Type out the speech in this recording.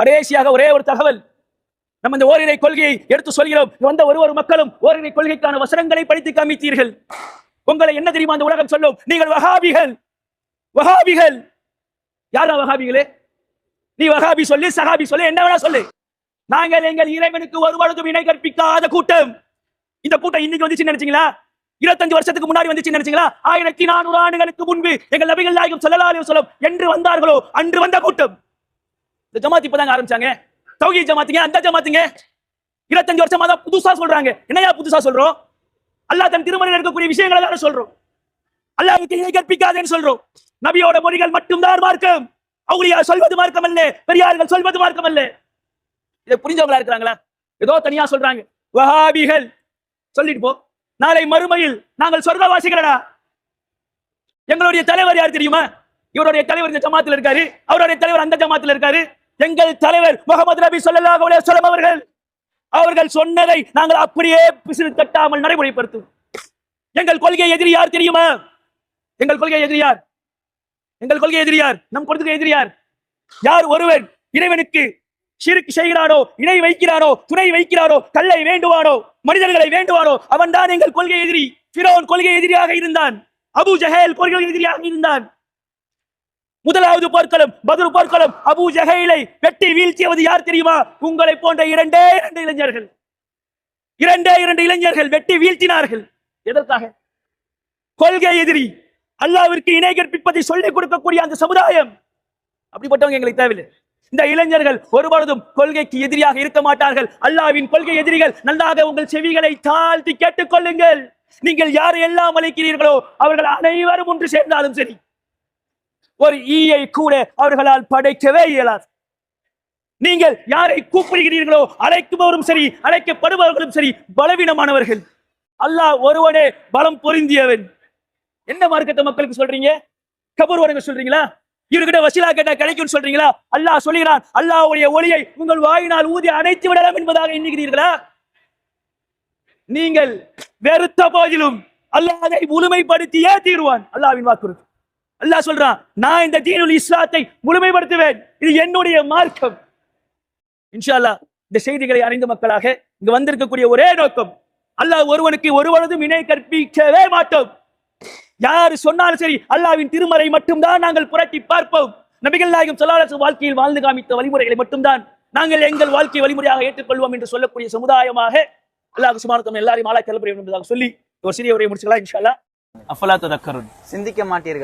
கடைசியாக ஒரே ஒரு தகவல். நம்ம இந்த ஓரிரை கொள்கையை எடுத்து சொல்கிறோம். வந்த ஒரு ஒரு மக்களும் ஓரிரை கொள்கைக்கான வசனங்களை படித்து காமித்தீர்கள். உங்களை என்ன தெரியுமா அந்த உலகம் சொல்லும்? நீங்கள் வகாபிகள் வகாபிகள் யாரா வகாபிகளே நீ வகாபி சொல்லு சகாபி சொல்லு என்ன வேணா சொல்லு. நாங்கள் எங்கள் இறைவனுக்கு ஒரு பொழுதும் இணை கற்பிக்காத கூட்டம். இந்த கூட்டம் இன்னைக்கு வந்துச்சு நினைச்சீங்களா? இருபத்தஞ்சு வருஷத்துக்கு முன்னாடி வந்துச்சு நினைச்சீங்களா? ஆயிரத்தி நானூறு ஆண்டுகளுக்கு முன்பு எங்கள் நபிகள் நாயகம் சொல்லலாலே சொல்லும் என்று வந்தார்களோ? அன்று வந்த கூட்டம். இந்த ஜமாத் இப்பதாங்க ஆரம்பிச்சாங்க. தௌகி ஜமாத்துங்க அந்த ஜமாத்துங்க. இருபத்தஞ்சு வருஷமா தான் புதுசா சொல்றாங்க. என்னையா புதுசா சொல்றோம்? அல்லா தன் திருமணம் இருக்கக்கூடிய விஷயங்களை தானே சொல்றோம். அல்லாவுக்கு இணை கற்பிக்காதேன்னு சொல்றோம். நபியோட மொழிகள் மட்டும்தான் மார்க்கம். அவங்களையா சொல்வது மார்க்கம் அல்ல பெரியார்கள் சொல்வது மார்க்கம் அல்ல இதை புரிஞ்சவங்களா இருக்கிறாங்களா? ஏதோ தனியா சொல்றாங்க. வஹாபிகள். சொல்லிட்டு போ. நாளை மறுமையில் நாங்கள் சொர்க்கவாசிகளடா. எங்களுடைய தலைவர் யார் தெரியுமா? இவருடைய தலைவர் இந்த ஜமாத்தில் இருக்காரு. அவருடைய தலைவர் அந்த ஜமாத்தில் இருக்காரு. எங்கள் தலைவர் முகமது நபி சொல்லலாக சொல்லம் அவர்கள் அவர்கள் சொன்னதை நாங்கள் அப்படியே பிசிறு தட்டாமல் நடைமுறைப்படுத்தும் எங்கள் கொள்கை எதிரி யார் தெரியுமா? எங்கள் கொள்கை எதிரியார் எங்கள் கொள்கை எதிரியார் நம் கொள்கை எதிரியார் யார்? ஒருவர் ஒருவன் இறைவனுக்கு சிறுக்கு செய்கிறானோ இணை வைக்கிறானோ துணை வைக்கிறானோ கல்லை வேண்டுவானோ மனிதர்களை வேண்டுவானோ அவன்தான் எங்கள் கொள்கை எதிரி. ஃபிரௌன் கொள்கை எதிரியாக இருந்தான். அபு ஜஹேல் கொள்கை எதிரியாக இருந்தான். முதலாவது போர்க்களம் பதில் போர்க்களம். அபு ஜஹைலை வெட்டி வீழ்த்தியவது யார் தெரியுமா? உங்களை போன்ற இரண்டே இரண்டு இளைஞர்கள். இரண்டே இரண்டு இளைஞர்கள் வெட்டி வீழ்த்தினார்கள். எதற்காக? கொள்கை எதிரி. அல்லாவிற்கு இணை கற்பிப்பதை சொல்லிக் கொடுக்கக்கூடிய அந்த சமுதாயம். அப்படிப்பட்டவங்க எங்களுக்கு தேவையில்லை. இந்த இளைஞர்கள் ஒருபொழுதும் கொள்கைக்கு எதிரியாக இருக்க மாட்டார்கள். அல்லாவின் கொள்கை எதிரிகள் நல்லாக உங்கள் செவிகளை தாழ்த்தி கேட்டுக்கொள்ளுங்கள் நீங்கள் யாரை எல்லாம் அழைக்கிறீர்களோ அவர்கள் அனைவரும் ஒன்று சேர்ந்தாலும் சரி. ஒரு ஈயை கூட அவர்களால் படைக்கவே இயலாது. நீங்கள் யாரை கூப்பிடுகிறீர்களோ அழைக்குபவரும் சரி அழைக்கப்படுபவர்களும் சரி பலவீனமானவர்கள். அல்லாஹ் ஒருவனே பலம் பொருந்தியவன். என்ன மார்க்கத்தை மக்களுக்கு சொல்றீங்க? கபூர் சொல்றீங்களா? இவர்கிட்ட வசீலா கேட்டா கிடைக்கும்னு சொல்றீங்களா? அல்லாஹ் சொல்லுகிறான் அல்லாஹ்வுடைய ஒளியை உங்கள் வாயினால் ஊதி அணைத்து விடலாம் என்பதாக எண்ணுகிறீர்களா? நீங்கள் வெறுத்த போதிலும் அல்லாஹை முழுமைப்படுத்தியே தீருவான். அல்லாவின் வாக்குறுதி. அல்லாஹ் சொல்றான் நான் இந்த தீனுல் இஸ்லாத்தை முழுமைப்படுத்துவேன். இது என்னுடைய மார்க்கம். இன்ஷா அல்லாஹ் இந்த செய்திகளை அறிந்த மக்களாக இங்கு வந்திருக்கக்கூடிய ஒரே நோக்கம் அல்லாஹ் ஒருவனுக்கு ஒருவனதும் இணை கற்பிக்கவே மாட்டோம். யாரு சொன்னாலும் சரி அல்லாஹ்வின் திருமறை மட்டும்தான் நாங்கள் புரட்டி பார்ப்போம். நபிகள் நாயகம் ஸல்லல்லாஹு வாழ்க்கையில் வாழ்ந்து காமித்த வழிமுறைகளை மட்டும்தான் நாங்கள் எங்கள் வாழ்க்கை வழிமுறையாக ஏற்றுக்கொள்வோம் என்று சொல்லக்கூடிய சமுதாயமாக அல்லாஹ் சுமானத்தம் எல்லாரையும் ஆளாக்கி என்பதாக சொல்லி ஒரு சிறிய உரையை முடிச்சுக்கலாம் இன்ஷா அல்லாஹ் அஃபலா ததக்கருன். சிந்திக்க மாட்டீர்கள்.